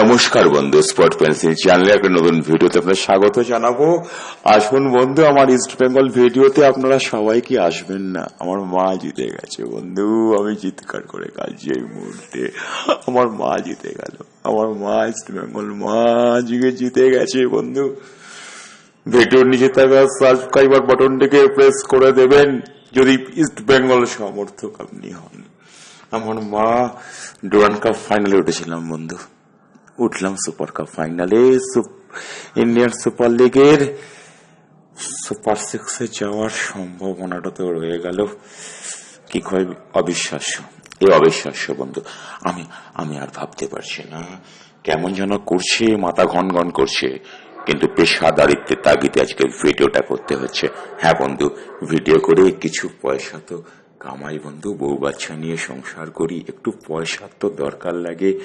নমস্কার বন্ধু spot pencil চ্যানেলে একটা নতুন ভিডিওতে আপনাদের স্বাগত জানাব। আসুন বন্ধু, আমার ইস্ট বেঙ্গল ভিডিওতে আপনারা সবাই কি আসবেন না? আমার মা জিতে গেছে বন্ধু, আমি চিৎকার করে কাজছি এই মুহূর্তে। আমার মা জিতে গেল, আমার মা ইস্ট বেঙ্গল মা জিগে জিতে গেছে বন্ধু। ভিডিওর নিচে থাকা সাবস্ক্রাইবার বাটনটিকে প্রেস করে দেবেন, যদি ইস্ট বেঙ্গল সমর্থক আপনি হন। আমার মা, ডুরান কাপ ফাইনালে উঠেছিলাম, বন্ধু। উঠলাম সুপার কাপ ফাইনালে ইন্ডিয়ান সুপার লিগের সুপার সিক্সে যাওয়ার সম্ভাবনাটা তো রয়ে গেল। কি কয়, অবিশ্বাস্য। এ অবিশ্বাস্য, বন্ধু। আমি আমি আর ভাবতে পারছি না কেমন যেন করছে, মাথা ঘন ঘন করছে, কিন্তু পেশাদারিত্বের তাগিদে আজকে ভিডিওটা করতে হচ্ছে। হ্যাঁ বন্ধু ভিডিও করে কিছু পয়সা তো কামাই বন্ধু, বউ বাচ্চা নিয়ে সংসার করি, একটু পয়সার তো দরকার লাগে।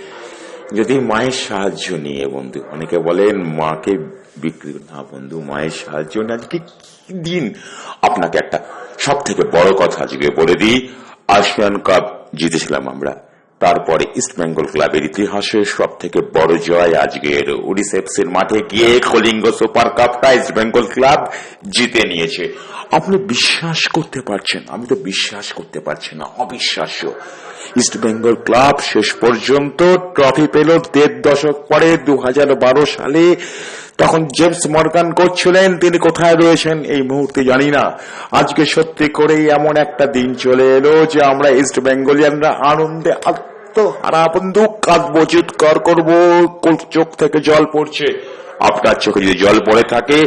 যদি মায়ের সাহায্য নিয়ে বন্ধু, অনেকে বলেন মাকে বিক্রি না বন্ধু, মায়ের সাহায্য নিয়ে। আজকে কি দিন? আপনাকে একটা সব থেকে বড় কথা আজকে বলে দিই। আসিয়ান কাপ জিতেছিলাম আমরা। তারপরে ইস্ট বেঙ্গল ক্লাবের ইতিহাসে সব থেকে বড় জয় আজকের। উড়িসেপসের মাঠে গিয়ে কলিঙ্গ সুপার কাপটা ইস্ট বেঙ্গল ক্লাব জিতে নিয়েছে। আপনি বিশ্বাস করতে পারছেন? আমি তো বিশ্বাস করতে পারছি না, অবিশ্বাস্য। ইস্ট বেঙ্গল ক্লাব শেষ পর্যন্ত ট্রফি পেল দেড় দশক পরে দু হাজার বারো সালে। তখন জেমস মর্গান করছিলেন তিনি কোথায় রয়েছেন এই মুহূর্তে জানি না। আজকে সত্যি করেই এমন একটা দিন চলে এলো যে আমরা ইস্ট বেঙ্গলিয়ানরা আনন্দে আত্মহারা বন্ধু কাঁদবো, চিৎকার করব চোখ থেকে জল পড়ছে। আপনার চোখে যদি জল পড়ে থাকে,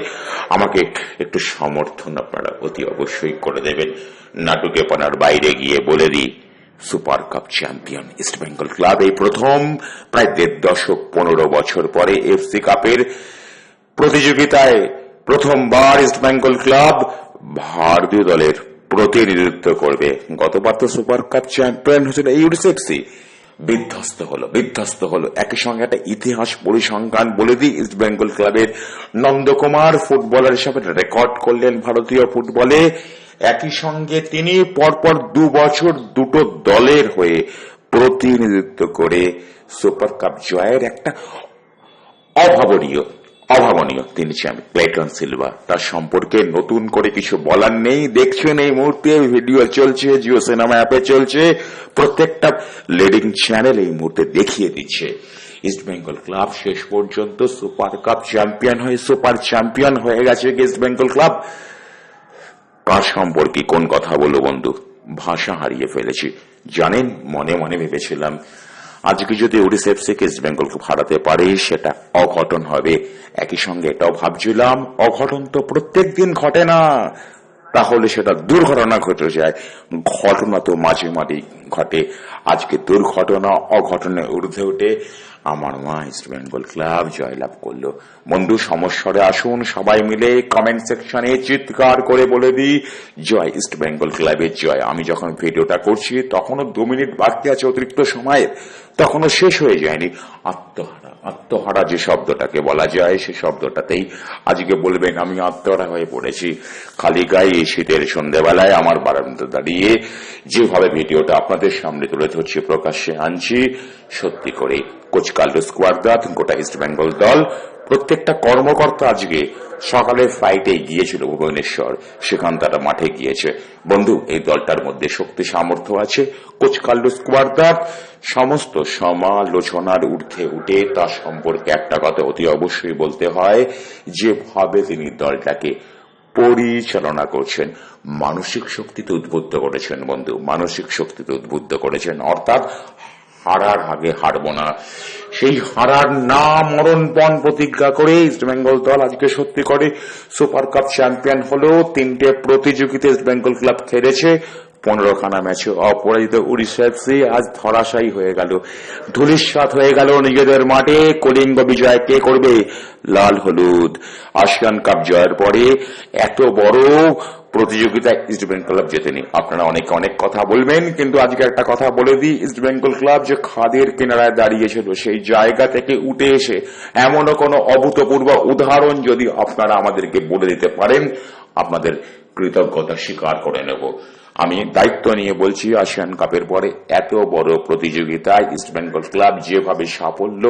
আমাকে একটু সমর্থন আপনারা অতি অবশ্যই করে দেবেন। নাটুকে পানার বাইরে গিয়ে বলে দিই, super cup champion East Bengal club এই প্রথম, প্রায় দেড় দশক পনেরো বছর পরে এফসি কাপের প্রতিযোগিতায় প্রথমবার ইস্ট বেঙ্গল ক্লাব ভারতীয় দলের প্রতিনিধিত্ব করবে। গতবার তো সুপার কাপ চ্যাম্পিয়ন হয়েছিল ইউডিসেফসি বিধ্বস্ত হলো বিধ্বস্ত হলো। একই সঙ্গে একটা ইতিহাস পরিসংখ্যান বলে দিই ইস্ট বেঙ্গল ক্লাবের নন্দকুমার ফুটবলার হিসাবে রেকর্ড করলেন ভারতীয় ফুটবলে একই সঙ্গে তিনি পরপর দু বছর দুটো দলের হয়ে প্রতিনিধিত্ব করে সুপার কাপ জয়ের একটা অভাবনীয় অভাবনীয়, তিনি ছিলেন ক্লেটন সিলভা তার সম্পর্কে নতুন করে কিছু বলার নেই। দেখছেন এই মুহূর্তে ভিডিও চলছে, জিও সিনেমা অ্যাপে চলছে। প্রত্যেকটা লিডিং চ্যানেল এই মুহূর্তে দেখিয়ে দিচ্ছে। ইস্ট বেঙ্গল ক্লাব শেষ পর্যন্ত সুপার কাপ চ্যাম্পিয়ন হয়ে সুপার চ্যাম্পিয়ন হয়ে গেছে ইস্ট বেঙ্গল ক্লাব কার সম্পর্কে কোন কথা বলো বন্ধু? ভাষা হারিয়ে ফেলেছি। জানেন, মনে মনে ভেবেছিলাম আজকে যদি ওডিসেফসিকে ইস্ট বেঙ্গল খুব হারাতে পারে, সেটা অঘটন হবে। একই সঙ্গে এটাও ভাবছিলাম, অঘটন তো প্রত্যেক দিন ঘটে না। তাহলে সেটা দুর্ঘটনা ঘটে যায়। ঘটনা তো মাঝে মাঝে ঘটে। আজকে দুর্ঘটনা, অঘটনে ঊর্ধ্বে উঠে আমার মা ইস্ট বেঙ্গল ক্লাব জয়লাভ করল। বন্ধু সমস্যারে আসুন, সবাই মিলে কমেন্ট সেকশনে চিৎকার করে বলে দিই, জয় ইস্ট বেঙ্গল ক্লাবের জয়। আমি যখন ভিডিওটা করছি, তখনও দু মিনিট বাকি আছে অতিরিক্ত সময়ের। তখনও শেষ হয়ে যায়নি। আত্মহারা আত্মহারা যে শব্দটাকে বলা যায়, সে শব্দটাতেই আজকে বলবেন, আমি আত্মহারা হয়ে পড়েছি। খালি গায়ে শীতের সন্ধ্যেবেলায় আমার বারান্দা দাঁড়িয়ে যেভাবে ভিডিওটা আপনাদের সামনে তুলে ধরছি, প্রকাশ্যে আনছি, সত্যি করে কোচ কাল্ডো স্কোয়াডদাত গোটা ইস্ট বেঙ্গল দল, প্রত্যেকটা কর্মকর্তা আজকে সকালের ফ্লাইটে গিয়েছিল ভুবনেশ্বর। সেখান তারা মাঠে গিয়েছে। বন্ধু, এই দলটার মধ্যে শক্তি সামর্থ্য আছে কোচ কাল্ডো স্কোয়াডদাত সমস্ত সমালোচনার ঊর্ধ্বে উঠে তার সম্পর্কে একটা কথা অতি অবশ্যই বলতে হয়, যেভাবে তিনি দলটাকে পরিচালনা করছেন, মানসিক শক্তিতে উদ্বুদ্ধ করেছেন বন্ধু, মানসিক শক্তিতে উদ্বুদ্ধ করেছেন, অর্থাৎ হারার আগে হারবো না। সেই হারার না মরণপণ প্রতিজ্ঞা করে ইস্টবেঙ্গল দল আজকে সত্যি করে সুপার কাপ চ্যাম্পিয়ন হলেও তিনটে প্রতিযোগিতা ইস্ট বেঙ্গল ক্লাব খেলেছে। পনেরো খানা ম্যাচে অপরাজিত উড়িষ্যা এফসি আজ ধরাশায়ী হয়ে গেল। ধুলিস্বাদ হয়ে গেল নিজেদের মাঠে। কলিঙ্গ বিজয় কে করবে? লাল হলুদ। আসিয়ান কাপ জয়ের পরে এত বড় প্রতিযোগিতায় ইস্ট বেঙ্গল ক্লাব জেতেনি। আপনারা অনেকে অনেক কথা বলবেন, কিন্তু আজকে একটা কথা বলে দিই। ইস্ট বেঙ্গল ক্লাব যে খাদের কিনারায় দাঁড়িয়েছিল সেই জায়গা থেকে উঠে এসে এমনও কোনো অভূতপূর্ব উদাহরণ যদি আপনারা আমাদেরকে বলে দিতে পারেন, আপনাদের কৃতজ্ঞতা স্বীকার করে নেব। আমি দায়িত্ব নিয়ে বলছি আসিয়ান কাপের পরে এত বড় প্রতিযোগিতায় ইস্টবেঙ্গল ক্লাব যেভাবে সাফল্য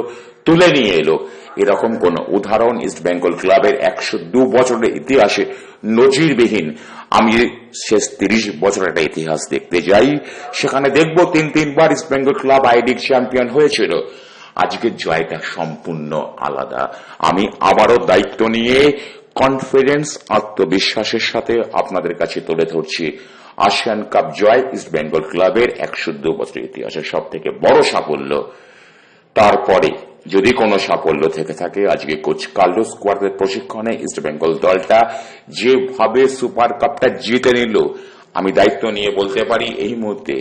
তুলে নিয়ে এলো, এরকম কোন উদাহরণ ইস্টবেঙ্গল ক্লাবের একশো দু বছরের ইতিহাসে নজিরবিহীন। আমি শেষ তিরিশ বছরের একটা ইতিহাস দেখতে যাই, সেখানে দেখব তিন তিনবার ইস্টবেঙ্গল ক্লাব আইডিক চ্যাম্পিয়ন হয়েছিল। আজকের জয়টা সম্পূর্ণ আলাদা। আমি আবারও দায়িত্ব নিয়ে কনফিডেন্স আত্মবিশ্বাসের সাথে আপনাদের কাছে তুলে ধরছি আসিয়ান কাপ জয় ইস্ট বেঙ্গল ক্লাবের একশো দু বছর ইতিহাসের সব থেকে বড় সাফল্য। তারপরে যদি কোনো সাফল্য থেকে থাকে, আজকে কোচ কার্লোস কোয়ার্টের প্রশিক্ষণে ইস্ট বেঙ্গল দলটা যেভাবে সুপার কাপটা জিতে নিল, আমি দায়িত্ব নিয়ে বলতে পারি এই মুহূর্তে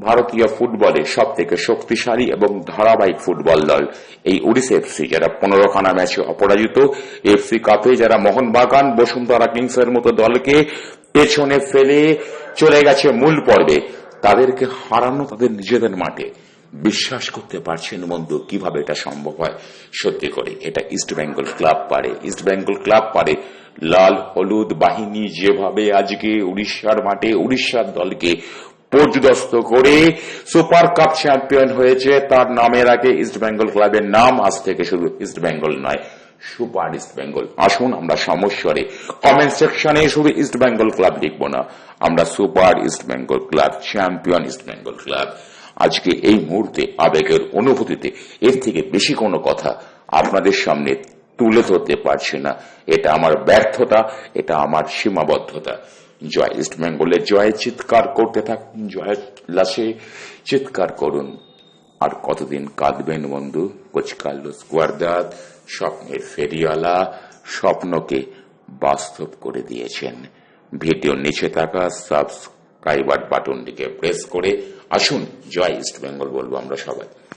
ভারতীয় ফুটবলে সব থেকে শক্তিশালী এবং ধারাবাহিক ফুটবল দল এই ওড়িশা এফসি। যারা পনেরো খানা ম্যাচে অপরাজিত, এফসি কাপে যারা মোহনবাগান, বসুন্ধরা কিংসের মতো দলকে পেছনে ফেলে চলে গেছে মূল পর্বে। তাদেরকে হারানো তাদের নিজেদের মাঠে। বিশ্বাস করতে পারছেন বন্ধু, কীভাবে এটা সম্ভব হয়? সত্যি করে, এটা ইস্ট বেঙ্গল ক্লাব পারে। ইস্ট বেঙ্গল ক্লাব পারে। লাল, হলুদ বাহিনী যেভাবে আজকে উড়িষ্যার মাঠে, উড়িষ্যার দলকে পর্যদস্ত করে সুপার কাপ চ্যাম্পিয়ন হয়েছে। তার নামের আগে ইস্ট বেঙ্গল ক্লাবের নাম আজ থেকে শুধু ইস্ট বেঙ্গল নয়, সুপার ইস্ট বেঙ্গল। আসুন আমরা সমস্যারে কমেন্ট সেকশনে শুধু ইস্ট বেঙ্গল ক্লাব লিখব না, আমরা super east Bengal club, champion east Bengal club. আজকে এই মুহূর্তে আবেগের অনুভূতিতে এর থেকে বেশি কোনো কথা আপনাদের সামনে তুলে ধরতে পারছি না। এটা আমার ব্যর্থতা, এটা আমার সীমাবদ্ধতা। জয় ইস্ট বেঙ্গলের জয় চিৎকার করতে থাকুন জয় লাশে চিৎকার করুন। আর কতদিন কাঁদবেন বন্ধু? কোচ কার্লোস গুয়ার্দাত স্বপ্নের ফেরিওয়ালা, স্বপ্নকে বাস্তব করে দিয়েছেন। ভিডিওর নিচে থাকা সাবস্ক্রাইবার বাটনটিকে প্রেস করে আসুন, জয় ইস্ট বেঙ্গল বলব আমরা সবাই।